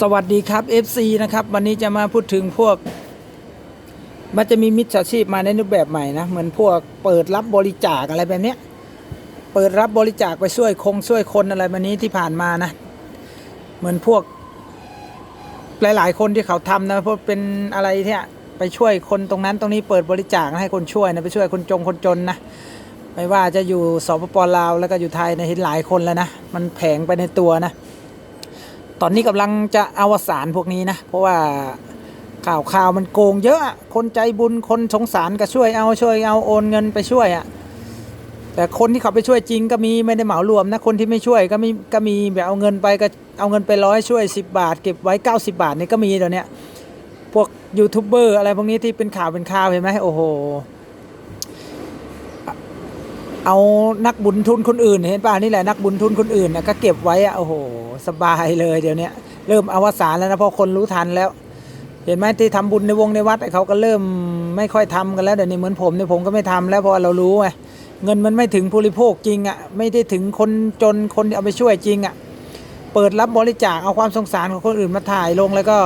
สวัสดีครับ FC นะครับ วันนี้จะมาพูดถึงพวก มันจะมีมิจฉาชีพมาในรูปแบบใหม่นะ เหมือนพวกเปิดรับบริจาคอะไรแบบเนี้ย เปิดรับบริจาคไปช่วยคงช่วยคนอะไรแบบนี้ที่ผ่านมานะ เหมือนพวก หลาย ๆ คนที่เขาทำนะเพราะเป็นอะไรที่ไปช่วยคนตรงนั้นตรงนี้เปิดบริจาคให้คนช่วยนะไปช่วยคนจงคนจนนะไม่ว่าจะอยู่สปปลาวแล้วก็อยู่ไทยนะเห็นหลายคนแล้วนะมันแผงไปในตัวนะ ตอนนี้กำลังจะอวสานพวกนี้นะ เพราะว่าข่าวข่าวมันโกงเยอะ คนใจบุญคนสงสารก็ช่วยเอาช่วยเอาโอนเงินไปช่วยอะแต่คนที่เขาไปช่วยจริงก็มีไม่ได้เหมารวมนะคนที่ไม่ช่วยก็มีก็มีแบบเอาเงินไปก็เอาเงินไปร้อยช่วย 10 บาท เก็บไว้ 90 บาทนี่ก็มีเดี๋ยวนี้พวกยูทูบเบอร์อะไรพวกนี้ที่เป็นข่าวเป็นข่าวเห็นไหมโอ้โห เอานักบุญทุนคนอื่น เห็นป่ะนี่แหละนักบุญทุนคนอื่นนะก็เก็บไว้อะโอ้โหสบายเลยเดี๋ยวนี้เริ่มอวสานแล้วนะพราะคนรู้ทันแล้ว เห็นไหมที่ทำบุญในวงในวัดเขาก็เริ่มไม่ค่อยทำกันแล้วเดี๋ยวนี้เหมือนผมเนี่ยผมก็ไม่ทำแล้วเพราะเรารู้ไงเงินมันไม่ถึงผู้บริโภคจริงอะ่ะไม่ได้ถึงคนจนคนที่เอาไปช่วยจริงอะ่ะเปิดรับบริจาคเอาความสงสารของคนอื่นมาถ่ายลงแล้วก็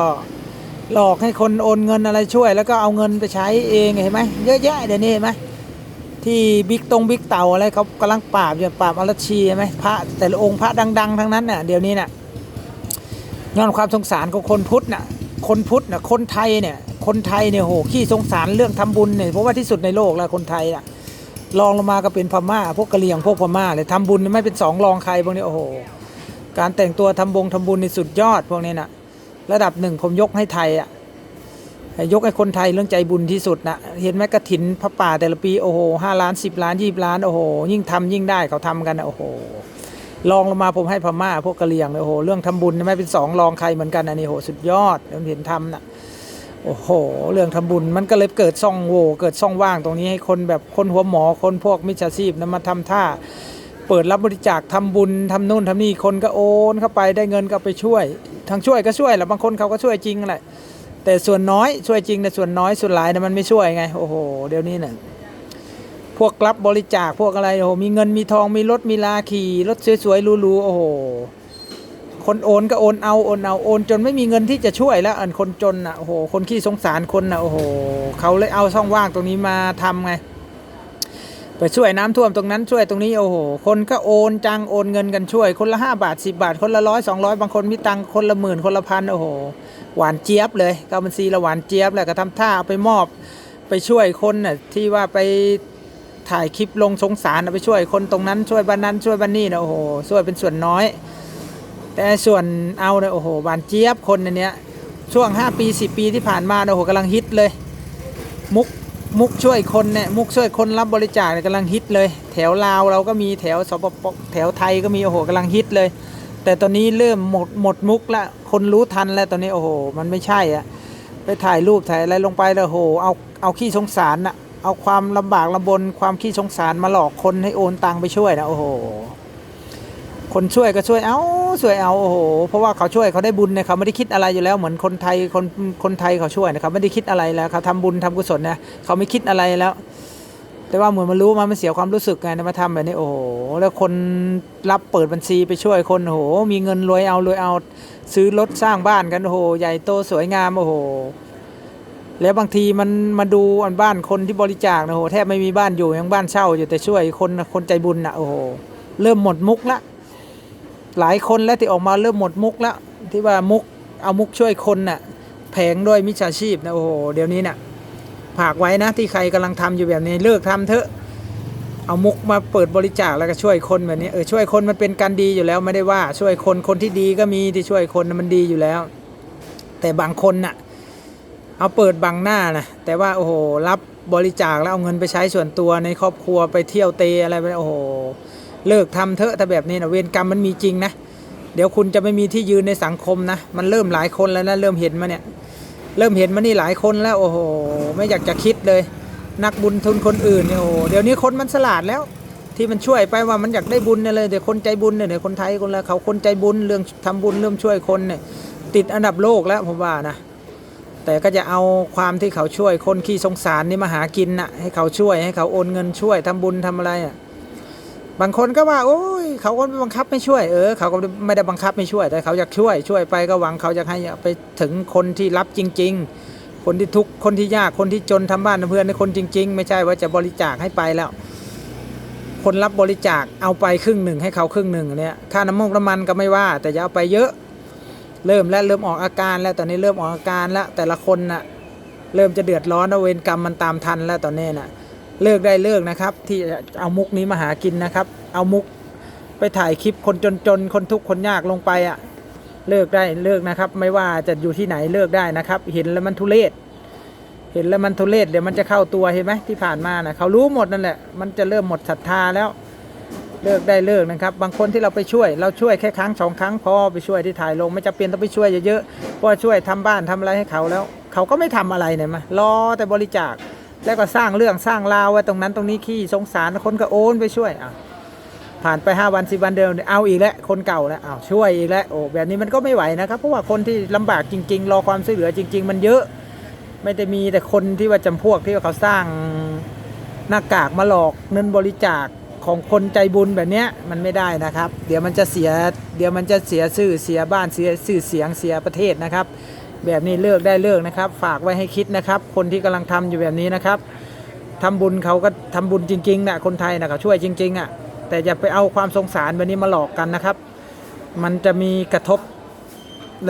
หลอกให้คนโอนเงินอะไรช่วย แล้วก็เอาเงินไปใช้เองเห็นไหมเยอะแยะเดี๋ยวนี้เห็นไหม ที่บิ๊กตรงบิ๊กเต่าอะไรเขากำลังปราบอยู่ปราบอรชีใช่ไหมพระแต่ละองค์พระดัง ๆ ทั้งนั้นน่ะเดี๋ยวนี้น่ะย้อนความสงสารของคนพุทธน่ะคนพุทธน่ะคนไทยเนี่ยคนไทยเนี่ยโหขี้สงสารเรื่องทำบุญเนี่ยเพราะว่าที่สุดในโลกแล้วคนไทยน่ะรองลงมาก็เป็นพม่า พวกกะเหรี่ยงพวกพม่าเลยทำบุญไม่เป็นสองรองใครพวกนี้โอ้โหการแต่งตัวทำบงทำบุญในสุดยอดพวกนี้น่ะระดับหนึ่งผมยกให้ไทยอะ ยกให้คนไทยเรื่องใจบุญที่สุดนะเห็นไหมกระถินพระป่าแต่ละปีโอ้โหห้าล้านสิบล้านยี่ล้านโอ้โหยิ่งทำยิ่งได้เขาทำกันโอ้โหลองลงมาผมให้พม่าพวกกะเหรี่ยงเลยโอ้โหเรื่องทำบุญไม่เป็นสองรองใครเหมือนกันอันนี้โหสุดยอดผมเห็นทำนะโอ้โห เรื่องทำบุญมันก็เลยเกิดช่องโหว่เกิดช่องว่างตรงนี้ให้คนแบบคนหัวหมอคนพวกมิจฉาชีพนะมาทำท่า เปิดรับบริจาคทำบุญทำนู่นทำนี่คนก็โอนเข้าไปได้เงินก็ไปช่วยทางช่วยก็ช่วยแหละบางคนเขาก็ช่วยจริงแหละ แต่ส่วนน้อยช่วยจริงแต่ส่วนน้อยส่วนหลายนะมันไม่ช่วยไง โอ้โห เดี๋ยวนี้เนี่ยพวกรับบริจาคพวกอะไรโอ้โหมีเงินมีทองมีรถมีลาขี่รถสวยๆหรูๆโอ้โห คนโอนก็โอนเอาโอนเอาโอนจนไม่มีเงินที่จะช่วยแล้วอันคนจนอะโอ้โหคนขี้สงสารคนอะโอ้โหเขาเลยเอาช่องว่างตรงนี้มาทำไง ไปช่วยน้ำท่วมตรงนั้นช่วยตรงนี้โอ้โหคนก็โอนจังโอนเงินกันช่วย คนละห้าบาทสิบาท คนละร้อยสองร้อยบางคนมีตังคนละหมื่นคนละพันโอ้โหหวานเจี๊ยบเลยกาบัญชีละหวานเจี๊ยบแหละก็ทำท่าเอาไปมอบไปช่วยคนน่ะที่ว่าไปถ่ายคลิปลงสงสารไปช่วยคนตรงนั้นช่วยบ้านนั้นช่วยบ้านนี้นะโอ้โหช่วยเป็นส่วนน้อย แต่ส่วนเอาเนี่ยโอ้โหหวานเจี๊ยบคนอันเนี้ยช่วง 5 ปี 10 ปีที่ผ่านมาโอ้โหกำลังฮิตเลย มุก มุกช่วยคนเนี่ยมุกช่วยคนรับบริจาคเนี่ยกำลังฮิตเลย แถวลาวเราก็มีแถวสปปแถวไทยก็มีโอ้โหกำลังฮิตเลย แต่ตอนนี้เริ่มหมดหมดมุกละคนรู้ทันแล้วตอนนี้โอ้โหมันไม่ใช่อะไปถ่ายรูปถ่ายอะไรลงไปแล้วโอ้โหเอาเอาขี้สงสารนะเอาความลำบากลำบนความขี้สงสารมาหลอกคนให้โอนตังไปช่วยนะโอ้โห คนช่วยก็ช่วยเอาช่วยเอาโอ้โหเพราะว่าเขาช่วยเขาได้บุญเนี่ยเขาไม่ได้คิดอะไรอยู่แล้วเหมือนคนไทยคนคนไทยเขาช่วยนะครับไม่ได้คิดอะไรแล้วเขาทำบุญทำกุศลเนี่ยเขาไม่คิดอะไรแล้ว แต่ว่าเหมือนมันรู้มามันเสียความรู้สึกไงมาทำแบบนี้โอ้โหแล้วคนรับเปิดบัญชีไปช่วยคนโอ้โหมีเงินรวยเอารวยเอาซื้อรถสร้างบ้านกันโอ้โหใหญ่โตสวยงามโอ้โหแล้วบางทีมันมาดูอันบ้านคนที่บริจาคนะโอ้โหแทบไม่มีบ้านอยู่ยังบ้านเช่าอยู่แต่ช่วยคนคนใจบุญนะโอ้โหเริ่มหมดมุกละ หลายคนแล้วที่ออกมาเริ่มหมดมุกแล้วที่ว่ามุกเอามุกช่วยคนน่ะแผงด้วยมิจฉาชีพนะโอ้โหเดี๋ยวนี้น่ะฝากไว้นะที่ใครกำลังทำอยู่แบบนี้เลิกทำเถอะเอามุกมาเปิดบริจาคแล้วก็ช่วยคนแบบนี้เออช่วยคนมันเป็นการดีอยู่แล้วไม่ได้ว่าช่วยคนคนที่ดีก็มีที่ช่วยคนมันดีอยู่แล้ว แต่บางคนน่ะเอาเปิดบังหน้านะแต่ว่าโอ้โหรับบริจาคแล้วเอาเงินไปใช้ส่วนตัวในครอบครัวไปเที่ยวเตะอะไรไปโอ้โห เลิกทำเถอะถ้าแบบนี้นะเวรกรรมมันมีจริงนะ เดี๋ยวคุณจะไม่มีที่ยืนในสังคมนะ มันเริ่มหลายคนแล้วนะเริ่มเห็นมาเนี่ย เริ่มเห็นมานี่หลายคนแล้ว โอ้โห ไม่อยากจะคิดเลย นักบุญทุนคนอื่นเนี่ยโอ้โหเดี๋ยวนี้คนมันฉลาดแล้ว ที่มันช่วยไปว่ามันอยากได้บุญเนี่ยเลยเดี๋ยวคนใจบุญเนี่ยเดี๋ยวคนไทยคนละเขาคนใจบุญเรื่องทำบุญเรื่องช่วยคนเนี่ยติดอันดับโลกแล้วผมว่านะแต่ก็จะเอาความที่เขาช่วยคนขี้สงสารนี่มาหากินน่ะให้เขาช่วยให้เขาโอนเงินช่วยทำบุญทำอะไรอะ บางคนก็ว่า โอ้ยเขาก็บังคับไม่ช่วย เออเขาก็ไม่ได้บังคับไม่ช่วย แต่เขาอยากช่วย ช่วยไปก็หวังเขาจะให้ไปถึงคนที่รับจริง ๆ คนที่ทุกข์คนที่ยากคนที่จนทำบ้านทำเพื่อนในคนจริง ๆ ไม่ใช่ว่าจะบริจาคให้ไปแล้ว คนรับบริจาคเอาไปครึ่งหนึ่งให้เขาครึ่งหนึ่งเนี่ยค่าน้ำมันน้ำมันก็ไม่ว่า แต่อย่าเอาไปเยอะ เริ่มแล้วเริ่มออกอาการแล้วตอนนี้เริ่มออกอาการแล้วแต่ละคนน่ะเริ่มจะเดือดร้อนเวรกรรมมันตามทันแล้วตอนนี้น่ะ เลิกได้เลิกนะครับ ที่เอามุกนี้มาหากินนะครับ เอามุกไปถ่ายคลิปคนจนๆคนทุกข์คนยากลงไปอะ่ะเลิกได้เลิกนะครับ ไม่ว่าจะอยู่ที่ไหนเลิกได้นะครับ เห็นแล้วมันทุเรศเห็นแล้วมันทุเรศเดี๋ยวมันจะเข้าตัวเห็นไหมที่ผ่านมานะเขารู้หมดนั่นแหละมันจะเริ่มหมดศรัทธาแล้วเลิกได้เลิกนะครับ บางคนที่เราไปช่วย เราช่วยแค่ครั้งสองครั้งพอไปช่วยที่ถ่ายลง ไม่จะเป็นต้องไปช่วยเยอะๆเพราะช่วยทำบ้านทำอะไรให้เขาแล้ว เขาก็ไม่ทำอะไรเนี่ยมา รอแต่บริจาค แล้วก็สร้างเรื่องสร้างราวไว้ตรงนั้นตรงนี้ขี้สงสารคนก็โอนไปช่วยอะผ่านไปห้าวันสิวันเดิมเอาอีกแล้วคนเก่าแล้วอ้าวช่วยอีกแล้วโอ้แบบนี้มันก็ไม่ไหวนะครับ เพราะว่าคนที่ลำบากจริง ๆ รอความช่วยเหลือจริง ๆ มันเยอะ ไม่ได้มีแต่คนที่ว่าจำพวกที่ว่าเขาสร้างหน้ากากมาหลอกเงินบริจาคของคนใจบุญแบบนี้มันไม่ได้นะครับ เดี๋ยวมันจะเสียเดี๋ยวมันจะเสียชื่อเสียบ้านเสียชื่อเสียงเสียประเทศนะครับ แบบนี้เลิกได้เลิกนะครับ ฝากไว้ให้คิดนะครับ คนที่กำลังทำอยู่แบบนี้นะครับทำบุญเขาก็ทำบุญจริงๆนะคนไทยนะเขาช่วยจริงๆอะแต่อย่าไปเอาความสงสารแบบนี้มาหลอกกันนะครับ มันจะมีกระทบ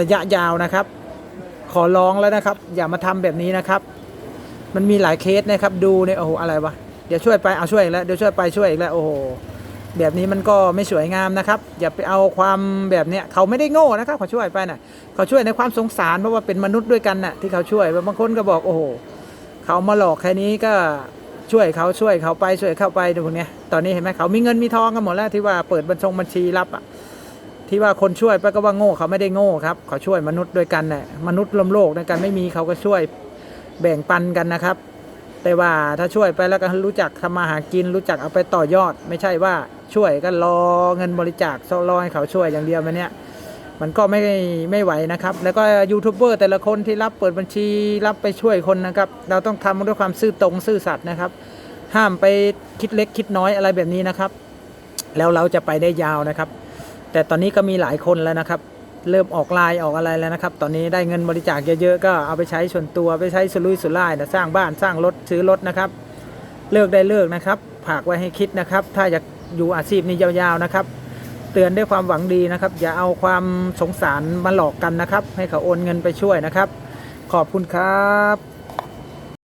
ระยะยาวนะครับ ขอร้องแล้วนะครับ อย่ามาทำแบบนี้นะครับ มันมีหลายเคสนะครับ ดูเนี่ยโอ้โหอะไรวะเดี๋ยวช่วยไปเอาช่วยอีกแล้วเดี๋ยวช่วยไปช่วยอีกแล้วโอ้โห แบบนี้มันก็ไม่สวยงามนะครับ อย่าไปเอาความแบบเนี้ยเขาไม่ได้โง่นะครับเขาช่วยไปน่ะเขาช่วยในความสงสารเพราะว่าเป็นมนุษย์ด้วยกันน่ะที่เขาช่วยบางคนก็บอกโอ้โหเขามาหลอกแค่นี้ก็ช่วยเขาช่วยเขาไปช่วยเข้าไปดูพวกเนี้ยตอนนี้เห็นไหมเขามีเงินมีทองกันหมดแล้วที่ว่าเปิดบัญชงบัญชีรับอะที่ว่าคนช่วยไปก็ว่าโง่เขาไม่ได้โง่ครับเขาช่วยมนุษย์ด้วยกันน่ะมนุษย์รวมโลกด้วยกันไม่มีเขาก็ช่วยแบ่งปันกันนะครับ แต่ว่าถ้าช่วยไปแล้วก็รู้จักทำมาหากินรู้จักเอาไปต่อยอด ไม่ใช่ว่าช่วยก็รอเงินบริจาครอให้เขาช่วยอย่างเดียวมันเนี้ยมันก็ไม่ไม่ไหวนะครับ แล้วก็ยูทูบเบอร์แต่ละคนที่รับเปิดบัญชีรับไปช่วยคนนะครับ เราต้องทำด้วยความซื่อตรงซื่อสัตย์นะครับ ห้ามไปคิดเล็กคิดน้อยอะไรแบบนี้นะครับ แล้วเราจะไปได้ยาวนะครับ แต่ตอนนี้ก็มีหลายคนแล้วนะครับ เริ่มออกลายออกอะไรแล้วนะครับ ตอนนี้ได้เงินบริจาคเยอะๆก็เอาไปใช้ส่วนตัวไปใช้สุรุ่ยสุร่ายนะสร้างบ้านสร้างรถซื้อรถนะครับ เลิกได้เลิกนะครับฝากไว้ให้คิดนะครับ ถ้าอยากอยู่อาชีพนี้ยาวๆนะครับ เตือนด้วยความหวังดีนะครับ อย่าเอาความสงสารมาหลอกกันนะครับ ให้เขาโอนเงินไปช่วยนะครับ ขอบคุณครับ